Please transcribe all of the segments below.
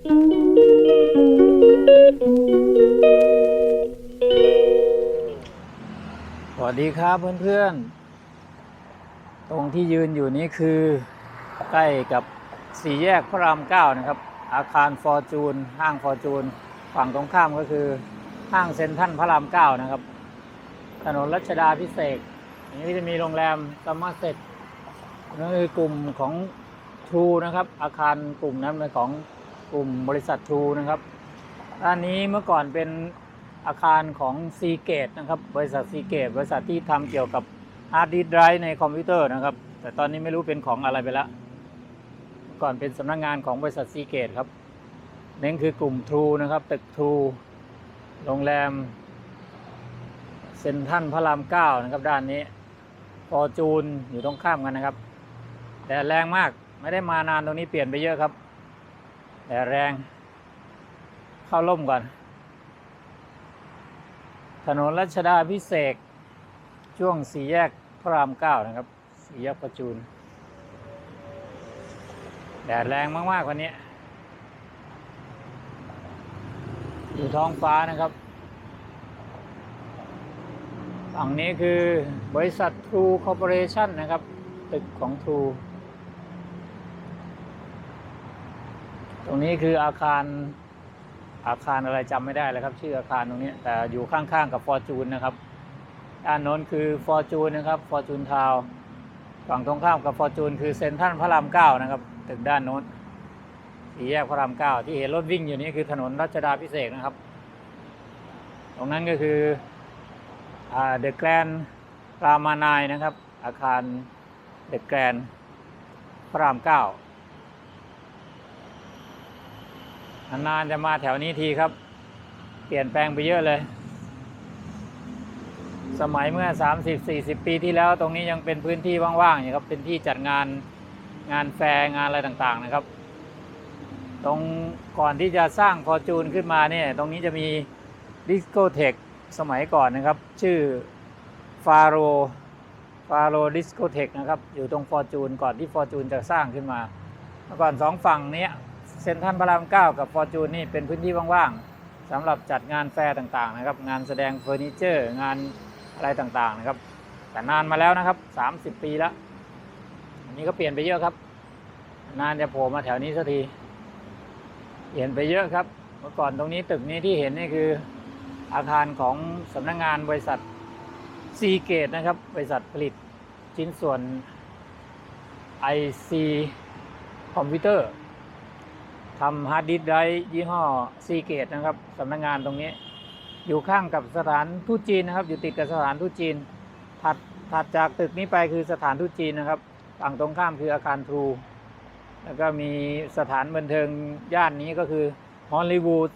สวัสดีครับเพื่อนๆ ตรงที่ยืนอยู่นี้คือใกล้กับสี่แยกพระรามเก้านะครับ อาคารฟอร์จูนห้างฟอร์จูน ฝั่งตรงข้ามก็คือห้างเซ็นทรัลพระรามเก้านะครับ ถนนรัชดาพิเศษนี้จะมีโรงแรมซัมมอร์เซ็ตนั่นคือกลุ่มของทรูนะครับ อาคารกลุ่มนั้นเป็นของ กลุ่มบริษัททรูนะครับด้านนี้เมื่อก่อนเป็นอาคารของซีเกตนะครับบริษัทซีเกตบริษัทที่ทำเกี่ยวกับฮาร์ดดิสก์ไดรฟ์ในคอมพิวเตอร์นะครับ แต่ตอนนี้ไม่รู้เป็นของอะไรไปแล้วเมื่อก่อนเป็นสำนักงงานของบริษัทซีเกตครับนั่นคือกลุ่มทรูนะครับตึกทรูโรงแรมเซ็นทรัลพระรามเก้านะครับด้านนี้ฟอร์จูนอยู่ตรงข้ามกันนะครับ แต่แรงมากไม่ได้มานานตรงนี้เปลี่ยนไปเยอะครับ แต่แรง เข้าร่มก่อน ถนนรัชดาพิเศษช่วงสี่แยกพระรามเก้านะครับ สี่แยกประจูน แดดแรงมากๆวันนี้ อยู่ท้องฟ้านะครับฝั่งนี้คือบริษัท True Corporation นะครับ ตึกของ True ตรงนี้คืออาคารอาคารอะไรจำไม่ได้แล้วครับ ชื่ออาคารตรงนี้ แต่อยู่ข้างๆกับ Fortune นะครับด้านโน้นคือ Fortune นะครับ Fortune Town ฝั่งตรงข้ามกับ Fortune คือเซ็นทรัลพระรามเก้านะครับตึกด้านโน้นสี่แยกพระรามเก้าที่เห็นรถวิ่งอยู่นี้คือถนนรัชดาพิเศษนะครับ ตรงนั้นก็คือเดอะแกรนรามานายนะครับ อาคารเดอะแกรนพระรามเก้า นานจะมาแถวนี้ทีครับ เปลี่ยนแปลงไปเยอะเลย สมัยเมื่อ 30-40 ปีที่แล้วตรงนี้ยังเป็นพื้นที่ว่างๆอยู่ครับ เป็นที่จัดงานงานแฟร์งานอะไรต่างๆนะครับ ตรงก่อนที่จะสร้างฟอร์จูนขึ้นมาเนี่ย ตรงนี้จะมีดิสโกเทคสมัยก่อนนะครับ ชื่อฟาโรฟาโรดิสโกเทคนะครับ อยู่ตรงฟอร์จูนก่อนที่ฟอร์จูนจะสร้างขึ้นมาก่อนสองฝั่งเนี้ย เซ็นทรัลพระรามเก้ากับฟอร์จูนนี่เป็นพื้นที่ว่างๆสำหรับจัดงานแฟร์ต่างๆนะครับ งานแสดงเฟอร์นิเจอร์ งานอะไรต่างๆนะครับ แต่นานมาแล้วนะครับ 30 ปีแล้วอันนี้ก็เปลี่ยนไปเยอะครับ นานจะโผล่มาแถวนี้สักที เปลี่ยนไปเยอะครับ เมื่อก่อนตรงนี้ตึกนี้ที่เห็นนี่คืออาคารของสำนักงงานบริษัทซีเกตนะครับ บริษัทผลิตชิ้นส่วน IC คอมพิวเตอร์ ทำฮาร์ดดิสก์ไดร์ยี่ห้อซีเกตนะครับสำนักงงานตรงนี้ อยู่ข้างกับสถานทูตจีนนะครับ อยู่ติดกับสถานทูตจีน ถัดถัดจากตึกนี้ไปคือสถานทูตจีนนะครับฝั่งตรงข้ามคืออาคารทรูแล้วก็มีสถานบันเทิงย่านนี้ก็คือฮอลลีวูด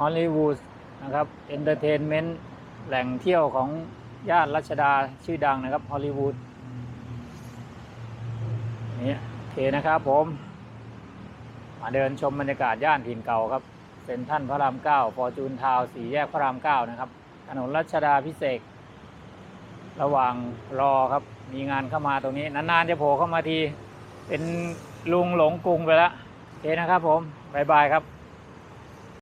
ฮอลลีวูดนะครับเอนเตอร์เทนเมนต์แหล่งเที่ยวของย่านรัชดาชื่อดังนะครับฮอลลีวูดนี่โอเคนะครับผม มาเดินชมบรรยากาศย่านถิ่นเก่าครับเซ็นทรัลพระรามเก้าฟอร์จูนทาวสี่แยกพระรามเก้านะครับ ถนนรัชดาพิเศษระหว่างรอครับ มีงานเข้ามาตรงนี้ นานๆจะโผล่เข้ามาที เป็นลุงหลงกรุงไปแล้วโอเคนะครับผม บ๊ายบายครับ